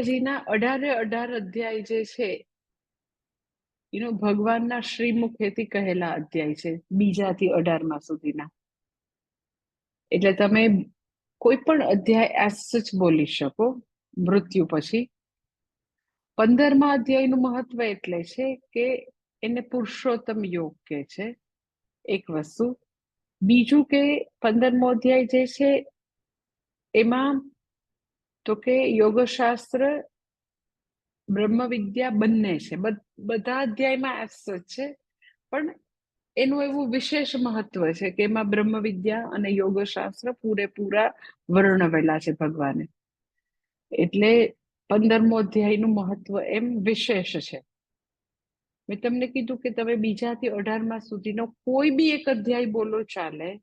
ગીતાજીના અઢારે અઢાર અધ્યાય જે છે યુ ભગવાનના શ્રીમુખેથી કહેલા અધ્યાય છે, બીજાથી અઢારમા સુધીના. એટલે તમે કોઈ પણ અધ્યાય એસ જ બોલી શકો, મૃત્યુ પછી. પંદરમા અધ્યાયનું મહત્વ એટલે છે કે એને પુરુષોત્તમ યોગ કે છે, એક વસ્તુ. બીજું કે પંદરમો અધ્યાય જે છે, એમાં તો કે યોગશાસ્ત્ર, બ્રહ્મવિદ્યા બંને છે. બધા અધ્યાયમાં એસ છે. પણ એનું એવું વિશેષ મહત્વ છે કે એમાં બ્રહ્મવિદ્યા અને યોગશાસ્ત્ર પૂરેપૂરા વર્ણવેલા છે ભગવાને. એટલે પંદરમો અધ્યાયનું મહત્વ એમ વિશેષ છે. મેં તમને કીધું કે તમે બીજાથી અઢારમા સુધીનો કોઈ બી એક અધ્યાય બોલો ચાલે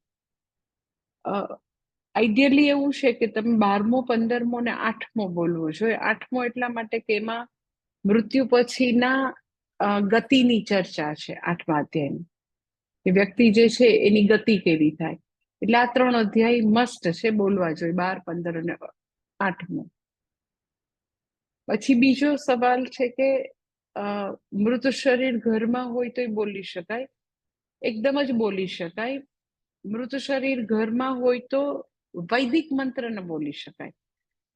આઈડિયલી એવું છે કે તમે બારમો, પંદરમો ને આઠમો બોલવો જોઈએ. આઠમો એટલા માટે કે એમાં મૃત્યુ પછીના ગતિની ચર્ચા છે આઠમા અધ્યાયની કે વ્યક્તિ જે છે એની ગતિ કેવી થાય. એટલે આ ત્રણ અધ્યાય મસ્ત છે બોલવા જોઈએ, બાર, પંદર અને આઠમો. પછી બીજો સવાલ છે કે મૃત શરીર ઘરમાં હોય તો બોલી શકાય? એકદમ જ બોલી શકાય. મૃત શરીર ઘરમાં હોય તો વૈદિક મંત્ર ને બોલી શકાય.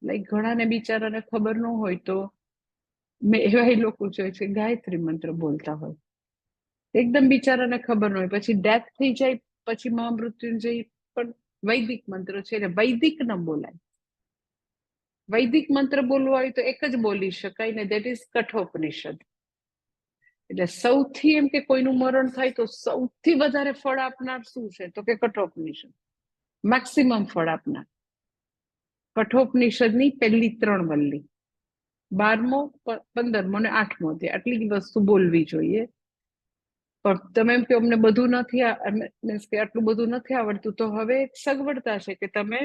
લાઈક ઘણાને બિચારાને ખબર ન હોય તો મેં એવા લોકો જોઈએ છે, ગાયત્રી મંત્ર બોલતા હોય. એકદમ બિચારાને ખબર ન હોય. પછી ડેથ થઈ જાય, પછી મહામૃત્યુંજય પણ વૈદિક મંત્ર છે એટલે વૈદિક ન બોલાય. વૈદિક મંત્ર બોલવો હોય તો એક જ બોલી શકાય ને દેટ ઇઝ કઠોપનિષદ. એટલે સૌથી એમ કે કોઈનું મરણ થાય તો સૌથી વધારે ફળ આપનાર શું છે? તો કે કઠોપનિષદ. મેક્સિમમ ફળ આપનાર. કઠોપનિષદની પહેલી ત્રણ વલ્લી. બારમો પંદરમો ને આઠમો આટલી વસ્તુ બોલવી જોઈએ. પણ તમે એમ કે અમને બધું નથી મીન્સ કે આટલું બધું નથી આવડતું, તો હવે સગવડતા છે કે તમે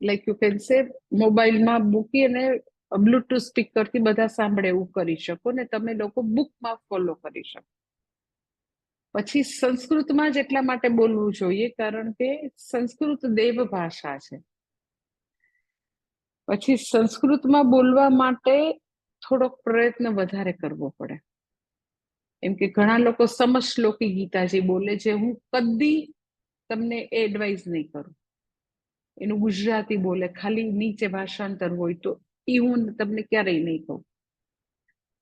લાઈક યુ કેન સે મોબાઈલમાં મૂકી અને બ્લુટુથ સ્પીકરથી બધા સાંભળે એવું કરી શકો ને તમે લોકો બુકમાં ફોલો કરી શકો. પછી સંસ્કૃતમાં જ એટલા માટે બોલવું જોઈએ, કારણ કે સંસ્કૃત દેવ ભાષા છે. પછી સંસ્કૃતમાં બોલવા માટે થોડોક પ્રયત્ન વધારે કરવો પડે. એમ કે ઘણા લોકો સમશ્લોકી ગીતાજી બોલે છે, હું કદી તમને એડવાઇઝ નહીં કરું. એનું ગુજરાતી બોલે, ખાલી નીચે ભાષાંતર હોય તો એ હું તમને ક્યારેય નહીં કહું.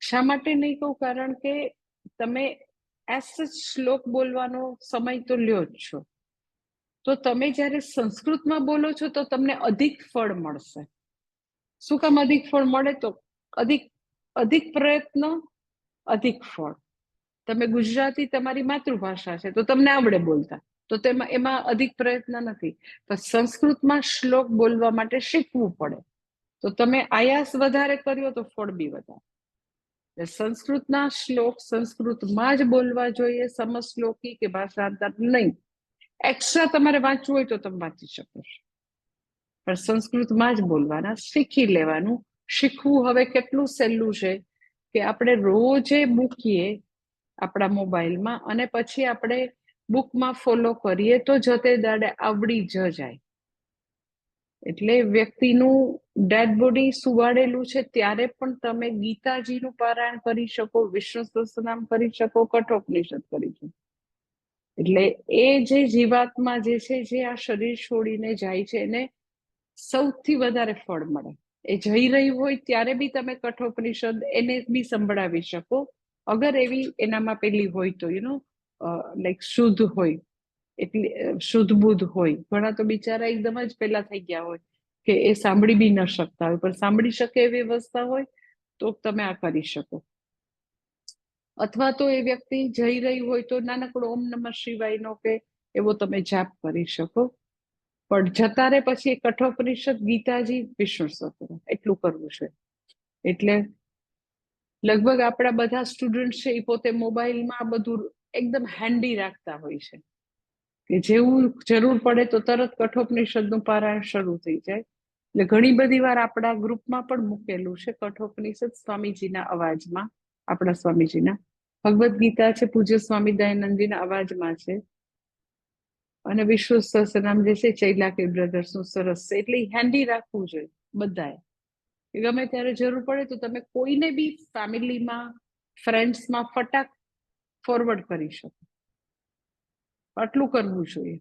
શા માટે નહીં કહું? કારણ કે તમે એસ શ્લોક બોલવાનો સમય તો લ્યો જ છો. તો તમે જ્યારે સંસ્કૃતમાં બોલો છો તો તમને અધિક ફળ મળશે. શું કામ અધિક ફળ મળે તો? અધિક અધિક પ્રયત્ન, અધિક ફળ. તમે ગુજરાતી તમારી માતૃભાષા છે તો તમને આવડે બોલતા. તો તેમાં, એમાં અધિક પ્રયત્ન નથી. પણ સંસ્કૃતમાં શ્લોક બોલવા માટે શીખવું પડે. તો તમે આયાસ વધારે કર્યો તો ફળ બી વધારે. સંસ્કૃતના શ્લોક સંસ્કૃતમાં જ બોલવા જોઈએ, સમશ્લોકી કે ભાષાંતર નહીં. એક્સ્ટ્રા તમારે વાંચવું હોય તો તમે વાંચી શકો. પણ સંસ્કૃતમાં જ બોલવાના, શીખી લેવાનું. શીખવું હવે કેટલું સહેલું છે કે આપણે રોજે મૂકીએ આપણા મોબાઈલમાં અને પછી આપણે બુકમાં ફોલો કરીએ તો જતે દાડે આવડી જ જાય. એટલે વ્યક્તિનું ડેડ બોડી સુવાડેલું છે, ત્યારે પણ તમે ગીતાજીનું પારાયણ કરી શકો, વિષ્ણુ સહસ્રનામ કરી શકો, કઠોપનિષદ કરી શકો. એટલે એ જે જીવાત્મા જે છે, જે આ શરીર છોડીને જાય છે, એને સૌથી વધારે ફળ મળે. એ જઈ રહ્યું હોય ત્યારે બી તમે કઠોપનિષદ એને બી સંભળાવી શકો. અગર એવી એનામાં પેલી હોય તો યુ નો લાઈક શુદ્ધ હોય એટલી શુદ્ધ બુદ્ધ હોય. ઘણા તો બિચારા એકદમ જ પેલા થઈ ગયા હોય કે એ સાંભળી બી ન શકતા હોય. પણ સાંભળી શકે એવી અવસ્થા હોય તો તમે આ કરી શકો. અથવા તો એ વ્યક્તિ જઈ રહી હોય તો નાનકડો ઓમ નમઃ શિવાયનો કે એવો તમે જાપ કરી શકો. પણ જતા રે પછી કઠોપનિષદ, ગીતાજી, વિષ્ણુ સત્ર એટલું કરવું છે. એટલે લગભગ આપણા બધા સ્ટુડન્ટ છે એ પોતે મોબાઈલમાં બધું એકદમ હેન્ડી રાખતા હોય છે. કે જેવું જરૂર પડે તો તરત કઠોપનિષદનું પારાયણ શરૂ થઈ જાય. એટલે ઘણી બધી વાર આપણા ગ્રુપમાં પણ મૂકેલું છે કઠોપનિષદ સ્વામીજીના અવાજમાં, આપણા સ્વામીજીના. ભગવદ્ ગીતા છે, પૂજ્ય સ્વામી દયાનંદજીના અવાજમાં છે. અને વિશ્વ સહસનામ જે છે, ચૈલાકી બ્રધર્સનું સરસ છે. એટલે હેન્ડી રાખવું જોઈએ બધાએ. કે ગમે ત્યારે જરૂર પડે તો તમે કોઈને બી ફેમિલીમાં ફ્રેન્ડ્સમાં ફટાક ફોરવર્ડ કરી શકો. આટલું કરવું જોઈએ.